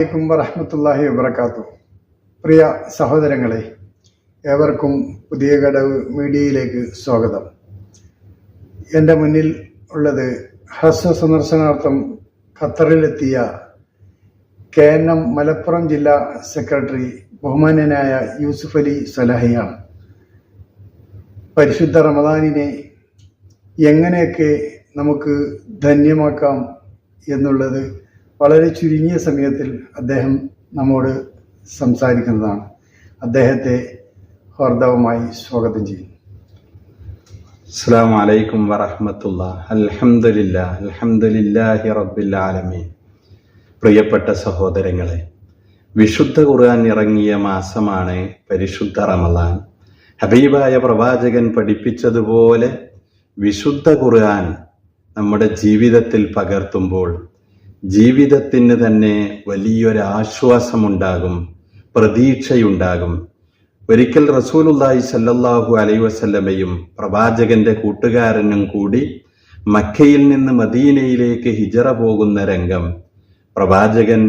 അലൈക്കും വറഹമത്തല്ലാഹി വബർക്കാത്തു പ്രിയ സഹോദരങ്ങളെ ഏവർക്കും പുതിയ കടവ് മീഡിയയിലേക്ക് സ്വാഗതം. എന്റെ മുന്നിൽ ഉള്ളത് ഹ്രസ്വ സന്ദർശനാർത്ഥം ഖത്തറിലെത്തിയ കെ എൻ എം മലപ്പുറം ജില്ലാ സെക്രട്ടറി ബഹുമാന്യനായ യൂസുഫ് അലി സലാഹിയാണ്. പരിശുദ്ധ റമദാനിനെ എങ്ങനെയൊക്കെ നമുക്ക് ധന്യമാക്കാം എന്നുള്ളത് വളരെ ചുരുങ്ങിയ സമയത്തിൽ അദ്ദേഹം നമ്മോട് സംസാരിക്കുന്നതാണ്. അദ്ദേഹത്തെ ഹർദവമായി സ്വാഗതം ചെയ്യും. അസ്സാം വലൈക്കും വറഹമത്തുള്ള അലഹമില്ല അൽഹംദുലില്ലാഹി റബ്ബിൽ ആലമീൻ. പ്രിയപ്പെട്ട സഹോദരങ്ങളെ വിശുദ്ധ ഖുർആൻ ഇറങ്ങിയ മാസമാണ് പരിശുദ്ധ റമദാൻ. ഹബീബായ പ്രവാചകൻ പഠിപ്പിച്ചതുപോലെ വിശുദ്ധ ഖുർആൻ നമ്മുടെ ജീവിതത്തിൽ പകർത്തുമ്പോൾ ജീവിതത്തിന് തന്നെ വലിയൊരു ആശ്വാസമുണ്ടാകും പ്രതീക്ഷയുണ്ടാകും. ഒരിക്കൽ റസൂലുല്ലായി സല്ലല്ലാഹു അലൈ വസല്ലമയും പ്രവാചകന്റെ കൂട്ടുകാരനും കൂടി മക്കയിൽ നിന്ന് മദീനയിലേക്ക് ഹിജറ പോകുന്ന രംഗം. പ്രവാചകൻ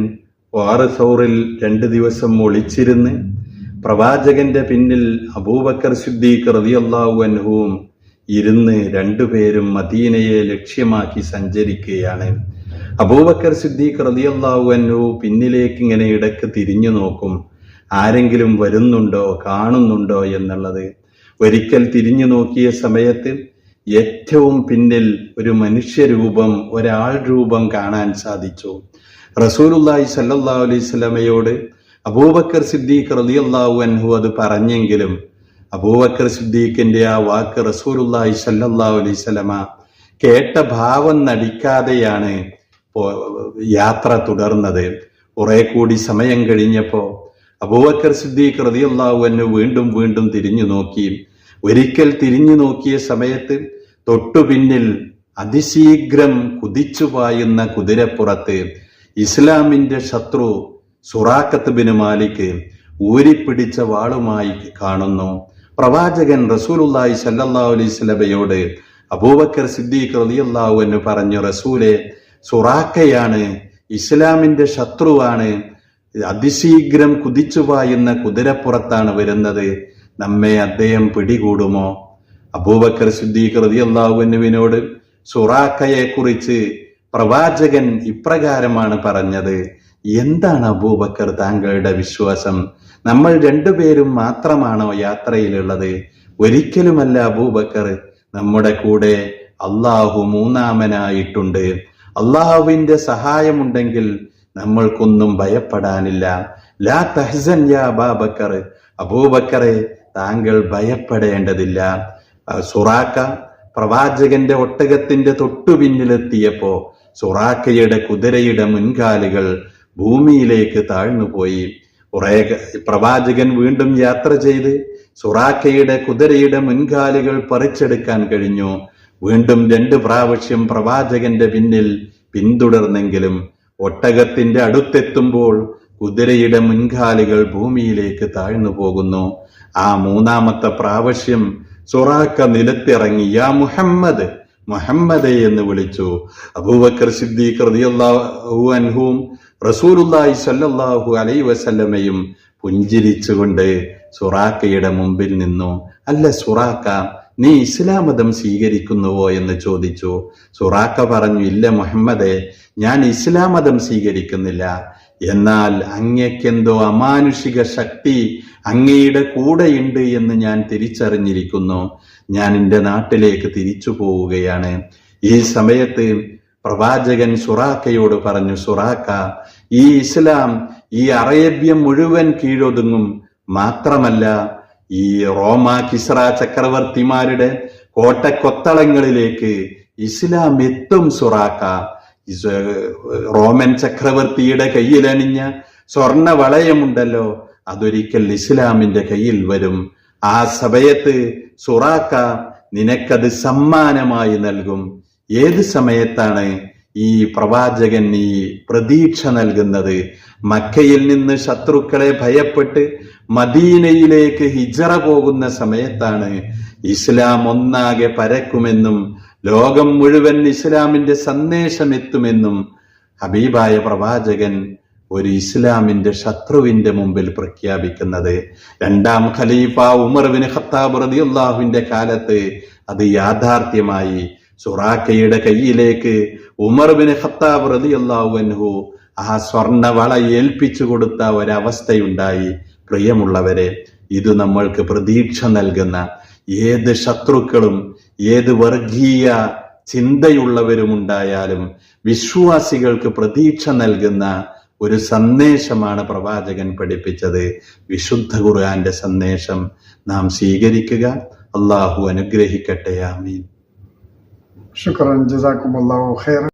ഓറ് സൗറിൽ രണ്ട് ദിവസം ഒളിച്ചിരുന്ന് പ്രവാചകന്റെ പിന്നിൽ അബൂബക്കർ സിദ്ദീഖ് റളിയല്ലാഹു അൻഹുവും ഇരുന്ന് രണ്ടുപേരും മദീനയെ ലക്ഷ്യമാക്കി സഞ്ചരിക്കുകയാണ്. അബൂബക്കർ സിദ്ദീഖ് റളിയല്ലാഹു അൻഹു പിന്നിലേക്ക് ഇങ്ങനെ ഇടയ്ക്ക് തിരിഞ്ഞു നോക്കും. ആരെങ്കിലും വരുന്നുണ്ടോ കാണുന്നുണ്ടോ എന്നുള്ളത്. ഒരിക്കൽ തിരിഞ്ഞു നോക്കിയ സമയത്ത് ഏറ്റവും പിന്നിൽ ഒരു മനുഷ്യരൂപം ഒരാൾ രൂപം കാണാൻ സാധിച്ചു. റസൂലുല്ലായി സല്ലല്ലാഹു അലൈഹി സ്വലമയോട് അബൂബക്കർ സിദ്ദീഖ് റളിയല്ലാഹു അൻഹു അത് പറഞ്ഞെങ്കിലും അബൂബക്കർ സിദ്ദീഖിന്റെ ആ വാക്ക് റസൂലുല്ലായി സല്ലല്ലാഹു അലൈഹി സ്വലമ കേട്ട ഭാവം നടിക്കാതെയാണ് യാത്ര തുടർന്നത്. കുറെ കൂടി സമയം കഴിഞ്ഞപ്പോ അബൂബക്കർ സിദ്ദീഖ് അൻഹു വീണ്ടും വീണ്ടും തിരിഞ്ഞു നോക്കി. ഒരിക്കൽ തിരിഞ്ഞു നോക്കിയ സമയത്ത് തൊട്ടു പിന്നിൽ അതിശീഘ്രം കുതിച്ചു പായുന്ന കുതിരപ്പുറത്ത് ഇസ്ലാമിന്റെ ശത്രു സുറാഖത്ത് ബിൻ മാലിക് ഊരിപ്പിടിച്ച വാളുമായി കാണുന്നു. പ്രവാചകൻ റസൂലുല്ലായി സല്ലാ അലൈഹി സ്വലബയോട് അബൂബക്കർ സിദ്ദീഖ് അൻഹു പറഞ്ഞു റസൂലെ സുറാക്കയാണ് ഇസ്ലാമിന്റെ ശത്രുവാണ്. അതിശീഘ്രം കുതിച്ചു പായുന്ന കുതിരപ്പുറത്താണ് വരുന്നത്. നമ്മെ അദ്ദേഹം പിടികൂടുമോ? അബൂബക്കർ സിദ്ദീഖ് റളിയല്ലാഹു അൻഹുവിനോട് സുറാക്കയെ കുറിച്ച് പ്രവാചകൻ ഇപ്രകാരമാണ് പറഞ്ഞത്. എന്താണ് അബൂബക്കർ താങ്കളുടെ വിശ്വാസം? നമ്മൾ രണ്ടുപേരും മാത്രമാണോ യാത്രയിലുള്ളത്? ഒരിക്കലുമല്ല അബൂബക്കർ നമ്മുടെ കൂടെ അള്ളാഹു മൂന്നാമനായിട്ടുണ്ട്. അള്ളാഹുവിന്റെ സഹായമുണ്ടെങ്കിൽ നമ്മൾക്കൊന്നും ഭയപ്പെടാനില്ല. ലാ തഹ്സൻ യാ അബൂബക്കറെ താങ്കൾ ഭയപ്പെടേണ്ടതില്ല. സുറാക്ക പ്രവാചകന്റെ ഒട്ടകത്തിന്റെ തൊട്ടു പിന്നിലെത്തിയപ്പോ സുറാക്കയുടെ കുതിരയുടെ മുൻകാലുകൾ ഭൂമിയിലേക്ക് താഴ്ന്നുപോയി. കുറെ പ്രവാചകൻ വീണ്ടും യാത്ര ചെയ്ത് സുറാക്കയുടെ കുതിരയുടെ മുൻകാലുകൾ പറിച്ചെടുക്കാൻ കഴിഞ്ഞു. വീണ്ടും രണ്ട് പ്രാവശ്യം പ്രവാചകന്റെ പിന്നിൽ പിന്തുടർന്നെങ്കിലും ഒട്ടകത്തിന്റെ അടുത്തെത്തുമ്പോൾ കുതിരയുടെ മുൻകാലുകൾ ഭൂമിയിലേക്ക് താഴ്ന്നു പോകുന്നു. ആ മൂന്നാമത്തെ പ്രാവശ്യം സുറാക്ക നിലത്തിറങ്ങി യാ മുഹമ്മദ് മുഹമ്മദ് എന്ന് വിളിച്ചു. അബൂബക്കർ സിദ്ദീഖ് റളിയല്ലാഹു അൻഹുവും റസൂലുള്ളാഹി സ്വല്ലല്ലാഹു അലൈഹി വസല്ലമയും പുഞ്ചിരിച്ചുകൊണ്ട് സുറാക്കയുടെ മുമ്പിൽ നിന്നു. അല്ല സുറാക്ക നീ ഇസ്ലാം മതം സ്വീകരിക്കുന്നുവോ എന്ന് ചോദിച്ചു. സുറാക്ക പറഞ്ഞു ഇല്ല മുഹമ്മദെ ഞാൻ ഇസ്ലാം മതം സ്വീകരിക്കുന്നില്ല. എന്നാൽ അങ്ങയ്ക്കെന്തോ അമാനുഷിക ശക്തി അങ്ങയുടെ കൂടെയുണ്ട് എന്ന് ഞാൻ തിരിച്ചറിഞ്ഞിരിക്കുന്നു. ഞാൻ എന്റെ നാട്ടിലേക്ക് തിരിച്ചു പോവുകയാണ്. ഈ സമയത്ത് പ്രവാചകൻ സുറാക്കയോട് പറഞ്ഞു സുറാക്ക ഈ ഇസ്ലാം ഈ അറേബ്യം മുഴുവൻ കീഴൊതുങ്ങും. മാത്രമല്ല ഈ റോമ കിസ്ര ചക്രവർത്തിമാരുടെ കോട്ടക്കൊത്തളങ്ങളിലേക്ക് ഇസ്ലാം എത്തും സുറാക്ക. റോമൻ ചക്രവർത്തിയുടെ കയ്യിലണിഞ്ഞ സ്വർണ വളയമുണ്ടല്ലോ അതൊരിക്കൽ ഇസ്ലാമിന്റെ കയ്യിൽ വരും. ആ സമയത്ത് സുറാക്ക നിനക്കത് സമ്മാനമായി നൽകും. ഏത് സമയത്താണ് ഈ പ്രവാചകൻ ഈ പ്രതീക്ഷ നൽകുന്നത് മക്കയിൽ നിന്ന് ശത്രുക്കളെ ഭയപ്പെട്ട് മദീനയിലേക്ക് ഹിജറ പോകുന്ന സമയത്താണ് ഇസ്ലാം ഒന്നാകെ പരക്കുമെന്നും ലോകം മുഴുവൻ ഇസ്ലാമിന്റെ സന്ദേശം എത്തുമെന്നും ഹബീബായ പ്രവാചകൻ ഒരു ഇസ്ലാമിന്റെ ശത്രുവിന്റെ മുമ്പിൽ പ്രഖ്യാപിക്കുന്നത്. രണ്ടാം ഖലീഫ ഉമർ ബിൻ ഖത്താബ് റതിയുല്ലാഹുവിന്റെ കാലത്ത് അത് യാഥാർത്ഥ്യമായി സുറാക്കയുടെ കയ്യിലേക്ക് ഉമർ ബിൻ ഖത്താബ് റളിയല്ലാഹു അൻഹു ആ സ്വർണവള ഏൽപ്പിച്ചു കൊടുത്ത ഒരവസ്ഥയുണ്ടായി. പ്രിയമുള്ളവരെ ഇത് നമ്മൾക്ക് പ്രതീക്ഷ നൽകുന്ന ഏത് ശത്രുക്കളും ഏത് വർഗീയ ചിന്തയുള്ളവരുമുണ്ടായാലും വിശ്വാസികൾക്ക് പ്രതീക്ഷ നൽകുന്ന ഒരു സന്ദേശമാണ് പ്രവാചകൻ പഠിപ്പിച്ചത്. വിശുദ്ധ ഖുർആന്റെ സന്ദേശം നാം സ്വീകരിക്കുക. അള്ളാഹു അനുഗ്രഹിക്കട്ടെ. ആമീൻ. شكرا جزاكم الله خيرا.